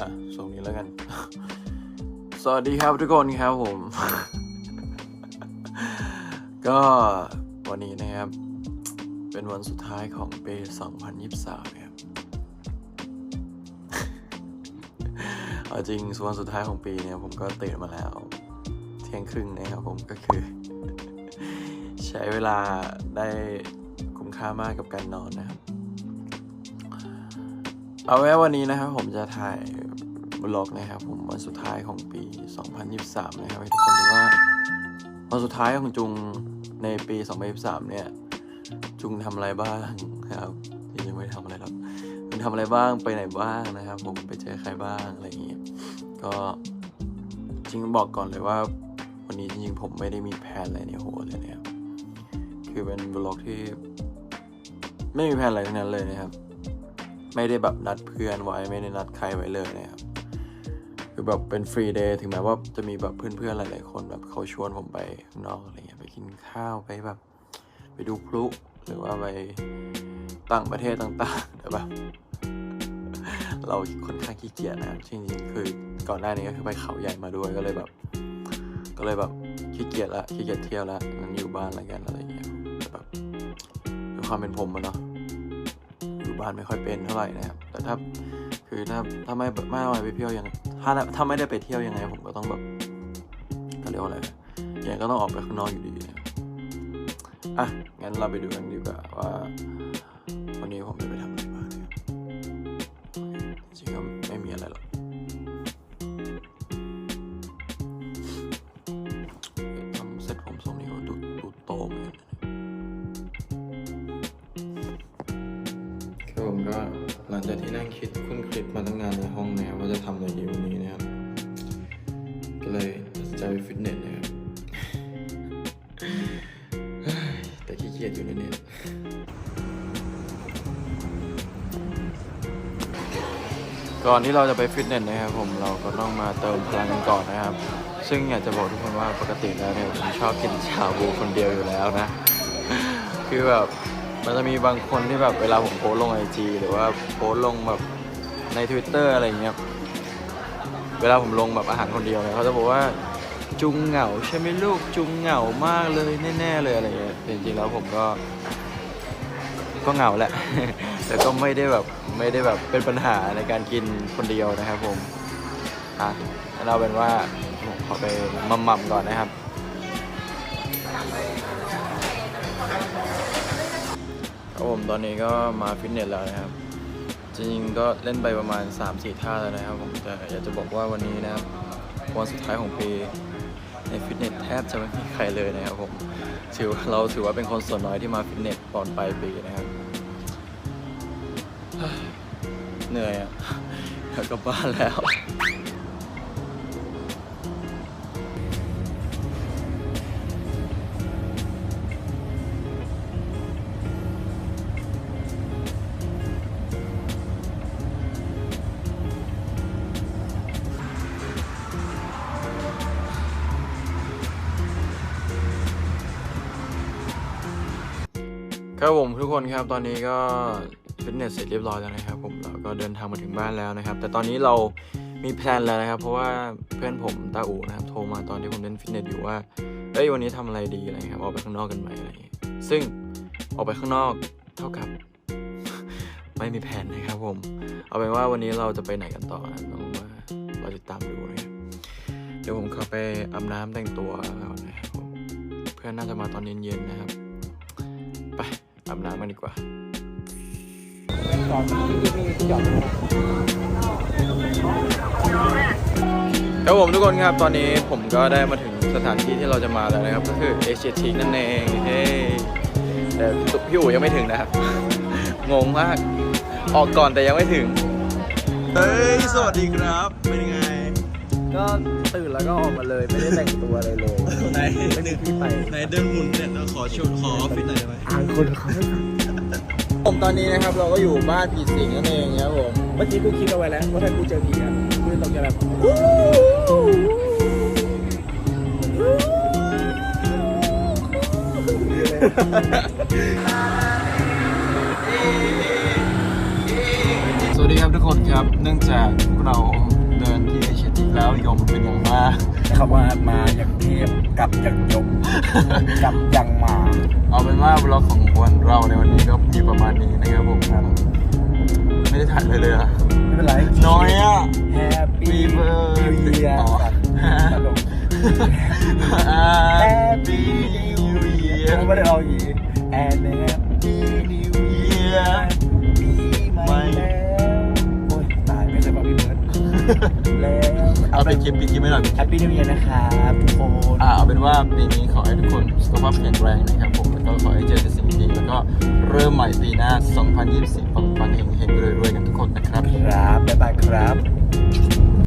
อะส่งนี้แล้วกัน สวัสดีครับทุกคนครับผม ก็วันนี้นะครับ เป็นวันสุดท้ายของปี 2023 นะครับ เอาจริงส่วนสุดท้ายของปีเนี่ยผมก็ตื่นมาแล้ว เที่ยงครึ่งนะครับผมก็คือ ใช้เวลาได้คุ้มค่ามากกับการนอนนะครับเอาไว้วันนี้นะครับผมจะถ่าย บล็อกนะครับผมวันสุดท้ายของปี 2023 นะครับให้ทุกคนดูว่าวันสุดท้ายของจุงในปี 2023 เนี่ย จุงทำอะไรบ้างนะครับจริงๆไม่ทำอะไรหรอกจุงทำอะไรบ้างไปไหนบ้างนะครับ ผมไปเจอใครบ้างอะไรอย่างเงี้ยก็จริงบอกก่อนเลยว่า วันนี้จริงๆผมไม่ได้มีแผนอะไรในหัวเลยนะครับคือเป็นบล็อกที่ ไม่มีแผนอะไรทั้งนั้นเลยนะครับ ไม่ได้แบบนัดเพื่อนไว้ไม่ได้นัดใครไว้เลยนะครับ คือแบบเป็นฟรีเดย์ถึงแม้ว่าจะมีแบบเพื่อนๆหลายๆคนแบบเขาชวนผมไปนอกอะไรเงี้ยไปกินข้าวไปแบบ ไปดูพลุหรือว่าไปต่างประเทศต่างๆแต่แบบเราค่อนข้างขี้เกียจนะจริงๆคือก่อนหน้านี้ก็คือไปเขาใหญ่มาด้วยก็เลยแบบ ก็เลยแบบขี้เกียจละขี้เกียจเที่ยวละงั้นอยู่บ้านอะไรกันอะไรเงี้ยแต่แบบด้วยความเป็นผมอะเนาะ บ้านไม่ค่อยเป็นเท่าไหร่นะครับแต่ถ้าคือถ้าถ้าไม่ไม่ไม่ไปเที่ยวยังถ้าถ้าไม่ได้ไปเที่ยวยังไง ผมก็ต้องแบบเขาเรียกว่าอะไรยังไงก็ต้องออกไปข้างนอกอยู่ดีนะอะงั้นเราไปดูกันดีกว่าว่า วันนี้ผมจะไปทำอะไรบ้าง ก็หลังจากที่นั่งคิดคุ้นคิดมาตั้งนานในห้องนะครับว่าจะทำอะไรดีวันนี้นะครับ ก็เลยตัดสินใจไปฟิตเนสนะครับ แต่ขี้เกียจอยู่ในเน็ตก่อนที่เราจะไปฟิตเนสนะครับผมเราก็ต้องมาเติมพลังกันก่อนนะครับ ซึ่งอยากจะบอกทุกคนว่าปกติแล้วเนี่ยผมชอบกินชาบูคนเดียวอยู่แล้วนะ คือแบบ มันจะมีบางคนที่แบบเวลาผมโพสลงไอจีหรือว่าโพสลงแบบใน Twitter อะไรเงี้ย เวลาผมลงแบบอาหารคนเดียวเนี่ยเขาจะบอกว่าจุงเหงาใช่ไหมลูกจุงเหงามากเลยแน่ๆเลยอะไรเงี้ยจริงๆแล้วผมก็ ก็เหงาแหละ แต่ก็ไม่ได้แบบไม่ได้แบบเป็นปัญหาในการกินคนเดียวนะครับผมอะเราเป็นว่าผมขอไปมัมมัมก่อนนะครับ ครับผมตอนนี้ก็มาฟิตเนสแล้วนะครับ จริงๆก็เล่นไปประมาณ 3-4 ท่าแล้วนะครับผมแต่อยากจะบอกว่าวันนี้นะครับวันสุดท้ายของปีในฟิตเนสแทบจะไม่มีใครเลยนะครับผมถือว่าเราถือว่าเป็นคนส่วนน้อยที่มาฟิตเนสตอนปลายปีนะครับ เหนื่อยอะกลับบ้านแล้ว ครับผมทุกคนครับตอนนี้ก็ฟิตเนสเสร็จเรียบร้อยแล้วนะครับผมเราก็เดินทางมาถึงบ้านแล้วนะครับ แต่ตอนนี้เรามีแพลนแล้วนะครับ เพราะว่าเพื่อนผมตาอูนะครับโทรมาตอนที่ผมเล่นฟิตเนสอยู่ว่าเอ้ยวันนี้ทำอะไรดีอะไรครับออกไปข้างนอกกันไหมอะไรเงี้ซึ่งออกไปข้างนอกเท่ากับ ไม่มีแผนนะครับผมเอาเป็นว่าวันนี้เราจะไปไหนกันต่อนะต้องมาเราติดตามดูนะครับเดี๋ยวผมข้าไปอาบน้ำแต่งตัวแล้วนะครับเพื่อนน่าจะมาตอนเย็นๆนะครับ อาบน้ำกันดีกว่าครับผมทุกคนครับตอนนี้ผมก็ได้มาถึงสถานที่ที่เราจะมาแล้วนะครับ ก็คือเอเชียทีนั่นเองเฮ้ยแต่พี่อู๋ยังไม่ถึงนะครับ งงมาก ออกก่อนแต่ยังไม่ถึง เฮ้ย สวัสดีครับ เป็นยังไง ก็ตื่นแล้วก็ออกมาเลยไม่ได้แต่งตัวอะไรเลยไหนไม่มีที่ไปไหนเดินหุ่นเนี่ยเราขอชุดขอออฟฟิศหน่อยได้ไหมอ่านคนเขาไม่ฟังผมตอนนี้นะครับเราก็อยู่บ้านผีสิงนั่นเองครับผมเมื่อกี้กูคิดเอาไว้แล้วว่าถ้ากูเจอผีอะกูจะต้องจะแบบสวัสดีครับทุกคนครับ เนื่องจากเรา แล้วยมเป็นอย่างมากคำว่ามาอย่างเทพกลับอย่างยมกลับอย่างหมา เอาเป็นว่าบล็อกของวันเราในวันนี้ก็มีประมาณนี้นะครับผมไม่ได้ถ่ายเลยเลยอะไม่เป็นไรน้อยอะแฮปปี้ Happy เบิร์ด birthday เยียอ๋อตลก Happy New ยัง Year ไม่ได้เอาอีกแอนแฮปปี้นิ แล้วเอาไปคลิปปีคลิปไม่หน่อยแฮปปี้นิวเยียนะครับทุกคนอ่าเอาเป็นว่าปีนี้ขอให้ทุกคนสุขภาพแข็งแรงนะครับผมแล้วก็ขอให้เจอแต่สิ่งดีแล้วก็เริ่มใหม่ปีหน้า 2024ปังๆเฮงๆรวยๆกันทุกคนนะครับ ครับบ๊ายบายครับ